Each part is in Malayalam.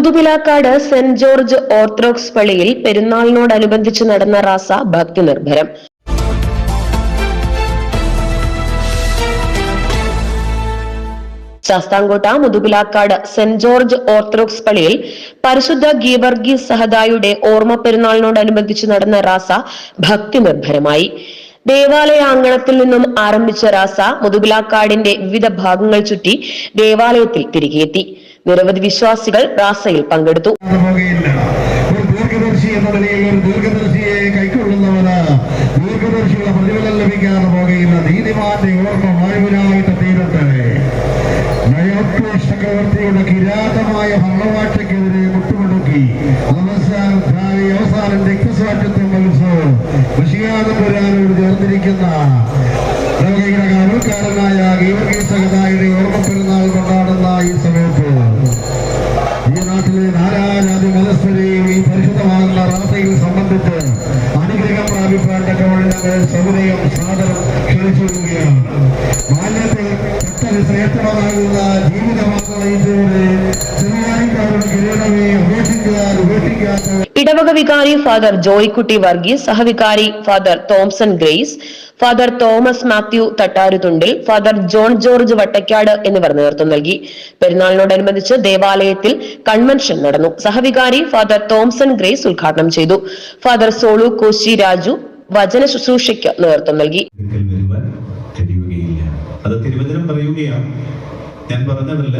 മുതുപിലാക്കാട് സെന്റ് ജോർജ് ഓർത്തഡോക്സ് പള്ളിയിൽ പെരുന്നാളിനോടനുബന്ധിച്ച് നടന്ന റാസ ഭക്തി നിർഭരം Sasthamkotta Muthupilakkad saint George orthodox പള്ളിയിൽ പരിശുദ്ധ ഗീവർഗീസ് സഹദായുടെ ഓർമ്മ പെരുന്നാളിനോടനുബന്ധിച്ച് നടന്ന റാസ ഭക്തി നിർഭരമായി ദേവാലയ അങ്കണത്തിൽ നിന്നും ആരംഭിച്ച റാസ മുതുപിലാക്കാടിന്റെ വിവിധ ഭാഗങ്ങൾ ചുറ്റി ദേവാലയത്തിൽ തിരികെയെത്തി. നിരവധി വിശ്വാസികൾ റാസയിൽ പങ്കെടുത്തു. ദീർഘദർശി എന്ന നിലയിൽ ദീർഘദർശിയെ നീതിമാന്റെ ചേർന്നിരിക്കുന്ന കാവൽക്കാരനായ സൗകര്യം സാദരം ക്ഷണിച്ചുകൊള്ളുകയാണ്. ബാല്യത്തിൽ പെട്ടെന്ന് ശ്രേഷ്ഠമാകുന്ന ജീവിതമാർഗം ഇടവക വികാരി father Joykutty Varghese സഹവികാരി father Thomson Grace father Thomas Mathew Thattaruthundil father John George Vattakkad എന്നിവർ നേതൃത്വം നൽകി. പെരുന്നാളിനോടനുബന്ധിച്ച് ദേവാലയത്തിൽ കൺവെൻഷൻ നടന്നു. സഹവികാരി ഫാദർ തോംസൺ ഗ്രേസ് ഉദ്ഘാടനം ചെയ്തു. ഫാദർ സോളു കോശി രാജു വചന ശുശ്രൂഷയ്ക്ക് നേതൃത്വം നൽകി. അത് തിരുവചനം പറയുകയാണ്. ഞാൻ പറഞ്ഞതല്ല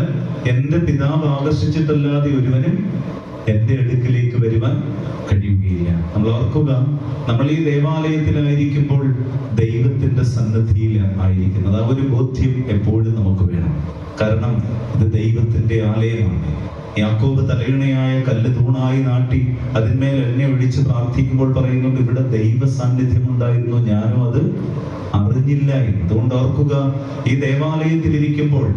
എന്റെ പിതാവ് ആകർഷിച്ചിട്ടല്ലാതെ ഒരുവനും എന്റെ അടുക്കിലേക്ക് വരുവാൻ കഴിയുകയില്ല. നമ്മൾ ഓർക്കുക നമ്മൾ ഈ ദേവാലയത്തിലായിരിക്കുമ്പോൾ ദൈവത്തിന്റെ സന്നദ്ധിയിൽ ആയിരിക്കുന്നത്. ആ ഒരു ബോധ്യം എപ്പോഴും നമുക്ക് വേണം. കാരണം ഇത് ദൈവത്തിന്റെ ആലയമാണ്. യാക്കോബ് തലയിണയായ കല്ല് തൂണായി നാട്ടി അതിന്മേൽ എണ്ണ ഒഴിച്ച് പ്രാർത്ഥിക്കുമ്പോൾ പറയുന്നുണ്ട് ഇവിടെ ദൈവ സാന്നിധ്യം ഉണ്ടായിരുന്നു ഞാനും അത് അറിഞ്ഞില്ല. എന്തുകൊണ്ട് ഓർക്കുക? ഈ ദേവാലയത്തിൽ ഇരിക്കുമ്പോൾ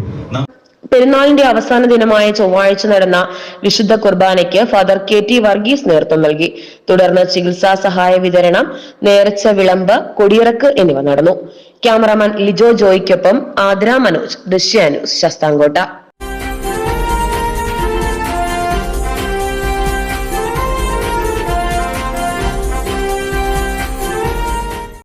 പെരുന്നാളിന്റെ അവസാന ദിനമായ ചൊവ്വാഴ്ച നടന്ന വിശുദ്ധ കുർബാനയ്ക്ക് ഫാദർ കെ ടി വർഗീസ് നേതൃത്വം നൽകി. തുടർന്ന് ചികിത്സാ സഹായ വിതരണം നേർച്ച വിളമ്പ് കൊടിയിറക്ക് എന്നിവ നടന്നു. ക്യാമറാമാൻ ലിജോ ജോയ്ക്കൊപ്പം ആദ്ര മനോജ് ദൃശ്യ ന്യൂസ് ശസ്താങ്കോട്ട